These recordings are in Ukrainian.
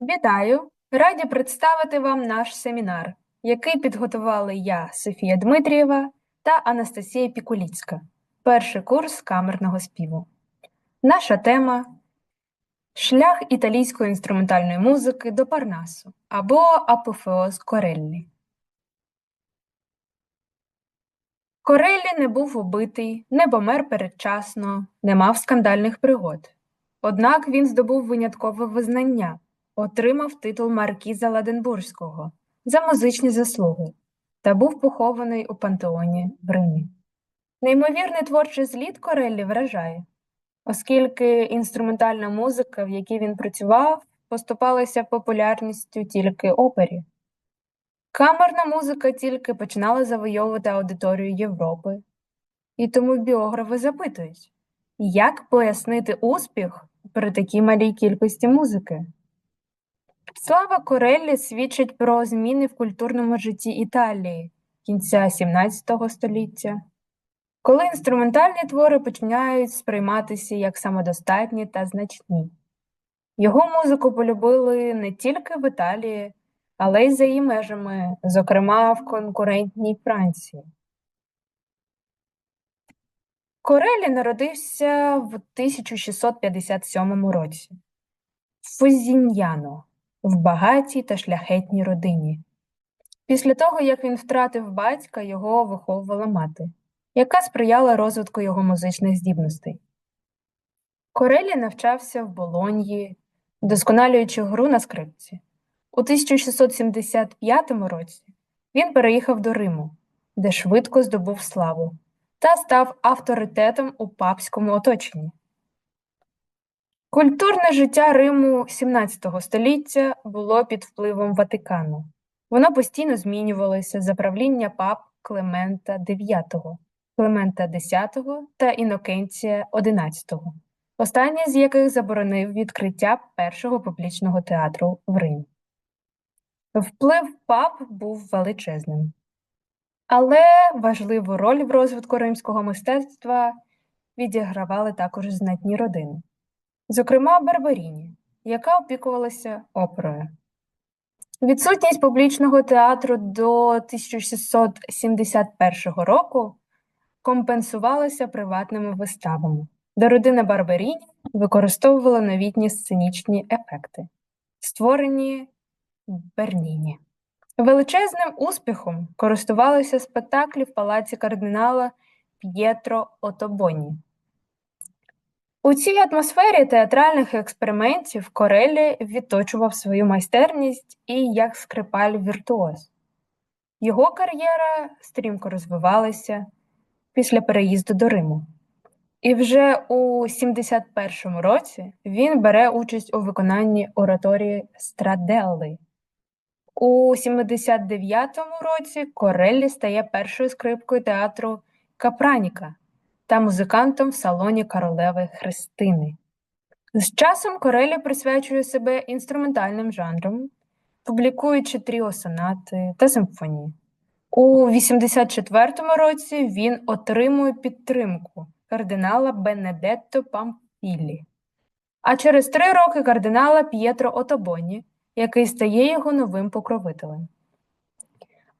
Вітаю! Раді представити вам наш семінар, який підготували я, Софія Дмитрієва та Анастасія Пікуліцька, перший курс камерного співу. Наша тема Шлях італійської інструментальної музики до Парнасу або Апофеоз Кореллі. Кореллі не був убитий, не помер передчасно, не мав скандальних пригод. Однак він здобув виняткове визнання, отримав титул Маркіза Ладенбурзького за музичні заслуги та був похований у пантеоні в Римі. Неймовірний творчий зліт Кореллі вражає, оскільки інструментальна музика, в якій він працював, поступалася популярністю тільки опері. Камерна музика тільки починала завойовувати аудиторію Європи, і тому біографи запитують, як пояснити успіх при такій малій кількості музики? Слава Кореллі свідчить про зміни в культурному житті Італії кінця XVII століття, коли інструментальні твори починають сприйматися як самодостатні та значні. Його музику полюбили не тільки в Італії, але й за її межами, зокрема в конкурентній Франції. Корелі народився в 1657 році в Фузіньяно в багатій та шляхетній родині. Після того, як він втратив батька, його виховувала мати, яка сприяла розвитку його музичних здібностей. Корелі навчався в Болоньї, досконалюючи гру на скрипці. У 1675 році він переїхав до Риму, де швидко здобув славу та став авторитетом у папському оточенні. Культурне життя Риму XVII століття було під впливом Ватикану. Воно постійно змінювалося за правління пап Климента IX, Климента X та Інокенція XI, останній з яких заборонив відкриття першого публічного театру в Римі. Вплив пап був величезним. Але важливу роль в розвитку римського мистецтва відігравали також знатні родини, зокрема Барбаріні, яка опікувалася оперою. Відсутність публічного театру до 1671 року компенсувалася приватними виставами, де родина Барбаріні використовувала новітні сценічні ефекти, створені в Берніні. Величезним успіхом користувалися спектаклі в палаці кардинала П'єтро Отобоні. У цій атмосфері театральних експериментів Корелі відточував свою майстерність і як скрипаль віртуоз. Його кар'єра стрімко розвивалася після переїзду до Риму. І вже у 71-му році він бере участь у виконанні ораторії Страделли. У 79-му році Кореллі стає першою скрипкою театру Капраніка та музикантом в салоні королеви Христини. З часом Корелі присвячує себе інструментальним жанрам, публікуючи тріо-сонати та симфонії. У 84-му році він отримує підтримку кардинала Бенедетто Памфілі, а через три роки кардинала П'єтро Отобоні, який стає його новим покровителем.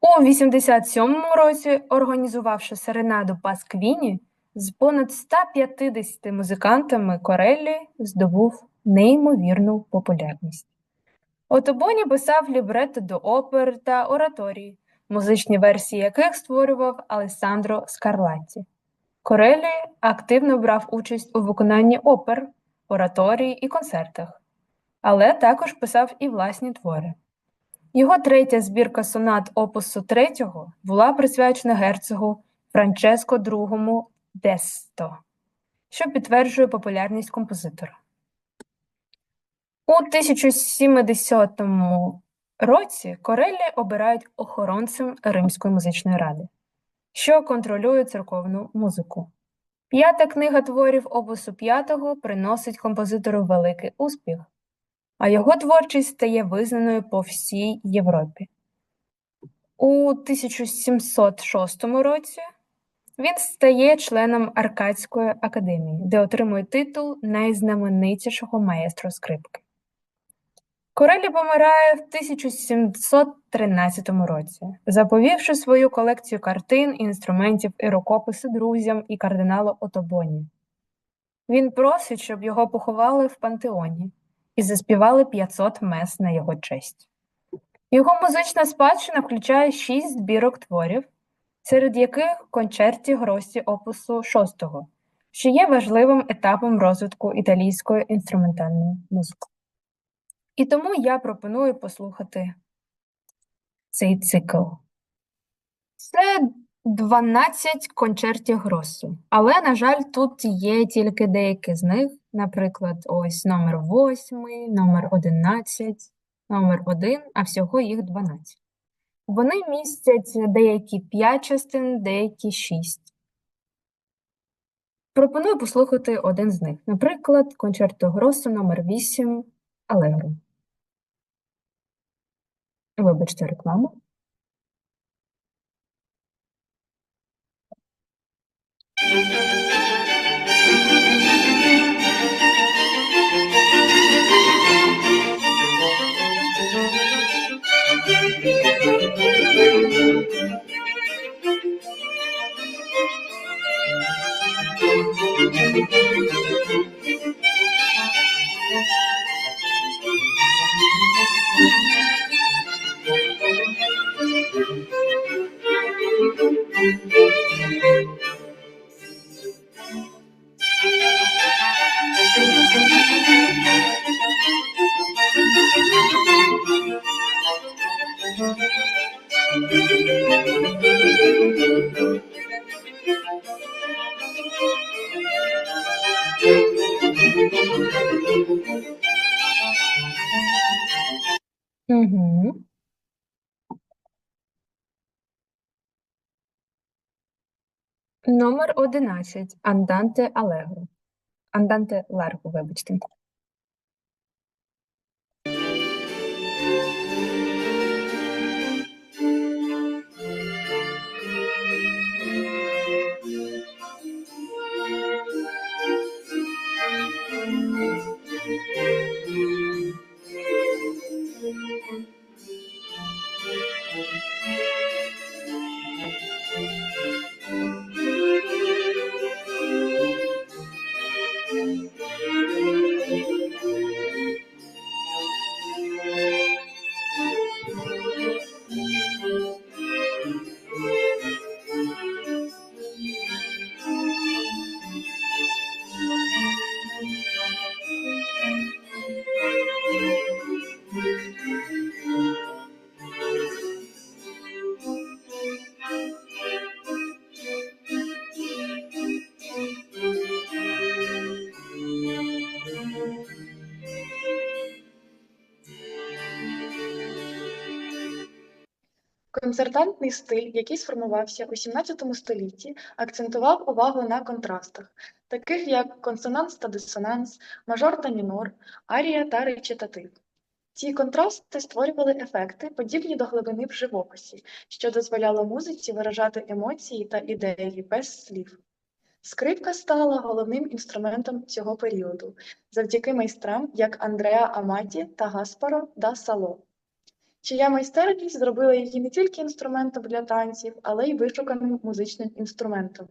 У 87-му році, організувавши серенаду Пасквіні, з понад 150 музикантами Кореллі здобув неймовірну популярність. Отобоні писав лібретто до опер та ораторії, музичні версії яких створював Алессандро Скарлатті. Кореллі активно брав участь у виконанні опер, ораторії і концертах, але також писав і власні твори. Його третя збірка сонат опусу третього була присвячена герцогу Франческо II Десто, що підтверджує популярність композитора. У 1070 році Кореллі обирають охоронцем Римської музичної ради, що контролює церковну музику. П'ята книга творів опусу п'ятого приносить композитору великий успіх, а його творчість стає визнаною по всій Європі. У 1706 році він стає членом Аркадської академії, де отримує титул найзнаменитішого маестро скрипки. Корелі помирає в 1713 році, заповівши свою колекцію картин, інструментів і рукописи друзям і кардиналу Отобоні. Він просить, щоб його поховали в пантеоні і заспівали 500 мес на його честь. Його музична спадщина включає шість збірок творів, серед яких кончерті гросі опусу шостого, що є важливим етапом розвитку італійської інструментальної музики. І тому я пропоную послухати цей цикл. Це 12 кончертів Гросу, але, на жаль, тут є тільки деякі з них, наприклад, ось номер 8, номер 11, номер 1, а всього їх 12. Вони містять деякі 5 частин, деякі 6. Пропоную послухати один з них, наприклад, концерто Гросу номер 8 Алегро. Вибачте рекламу. Номер 11. Анданте Алегро. Анданте Ларго, вибачте. Концертантний стиль, який сформувався у XVII столітті, акцентував увагу на контрастах, таких як консонанс та дисонанс, мажор та мінор, арія та речитатив. Ці контрасти створювали ефекти, подібні до глибини в живописі, що дозволяло музиці виражати емоції та ідеї без слів. Скрипка стала головним інструментом цього періоду завдяки майстрам як Андреа Аматі та Гаспаро да Сало чия майстерність зробила її не тільки інструментом для танців, але й вишуканим музичним інструментом.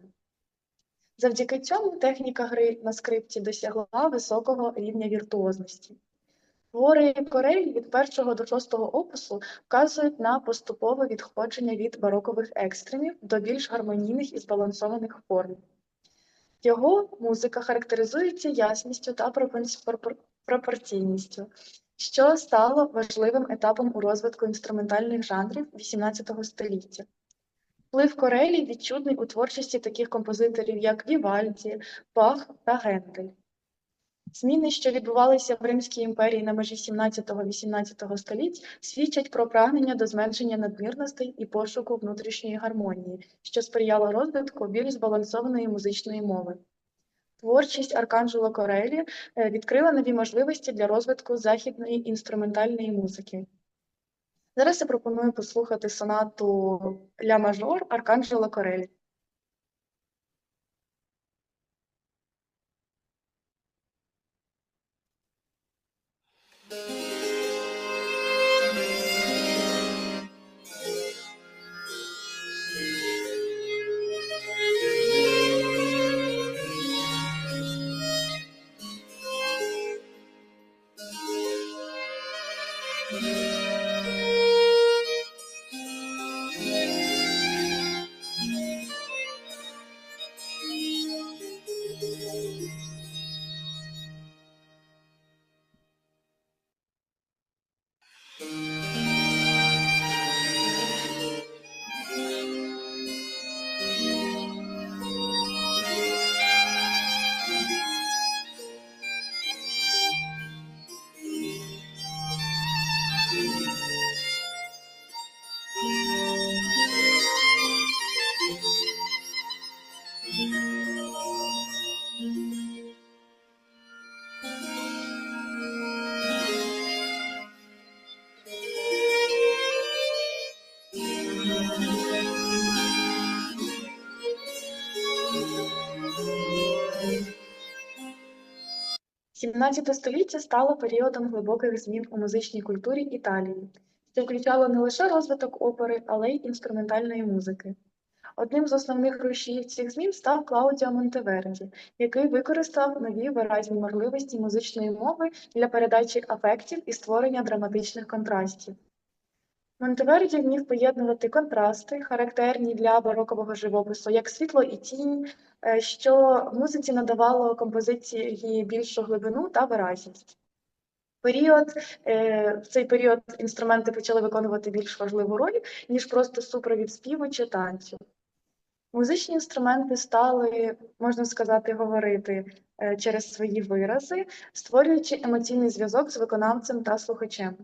Завдяки цьому техніка гри на скрипці досягла високого рівня віртуозності. Твори Корель від першого до шостого опусу вказують на поступове відходження від барокових екстремів до більш гармонійних і збалансованих форм. Його музика характеризується ясністю та пропорційністю, що стало важливим етапом у розвитку інструментальних жанрів XVIII століття. Вплив Корелі відчутний у творчості таких композиторів, як Вівальді, Бах та Гендель. Зміни, що відбувалися в Римській імперії на межі 17-18 століть, свідчать про прагнення до зменшення надмірностей і пошуку внутрішньої гармонії, що сприяло розвитку більш збалансованої музичної мови. Творчість Арканджело Корелі е, відкрила нові можливості для розвитку західної інструментальної музики. Зараз я пропоную послухати сонату Ля мажор Арканджело Корелі. XVII століття стало періодом глибоких змін у музичній культурі Італії, що включало не лише розвиток опери, але й інструментальної музики. Одним з основних рушіїв цих змін став Клаудіо Монтеверді, який використав нові виразні можливості музичної мови для передачі афектів і створення драматичних контрастів. Монтеверді вмів поєднувати контрасти, характерні для барокового живопису, як світло і тінь, е, що музиці надавало композиції більшу глибину та виразність. Період, е, в цей період інструменти почали виконувати більш важливу роль, ніж просто супровід співу чи танцю. Музичні інструменти стали, можна сказати, говорити е, через свої вирази, створюючи емоційний зв'язок з виконавцем та слухачем.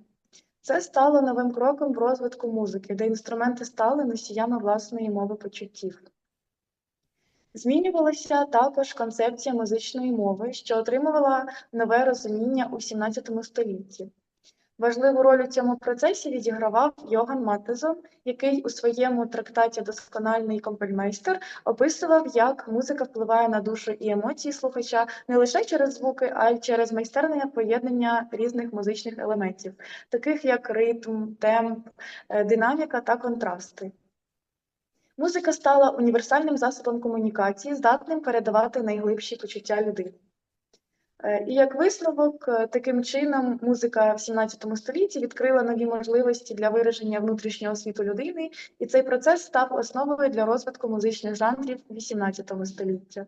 Це стало новим кроком в розвитку музики, де інструменти стали носіями власної мови почуттів. Змінювалася також концепція музичної мови, що отримувала нове розуміння у XVII столітті. Важливу роль у цьому процесі відігравав Йоган Матезон, який у своєму трактаті Доскональний компельмейстер описував, як музика впливає на душу і емоції слухача не лише через звуки, а й через майстерне поєднання різних музичних елементів, таких як ритм, темп, е, динаміка та контрасти. Музика стала універсальним засобом комунікації, здатним передавати найглибші почуття людини. Е, І як висновок, е, таким чином музика в XVII столітті відкрила нові можливості для вираження внутрішнього світу людини, і цей процес став основою для розвитку музичних жанрів XVIII століття.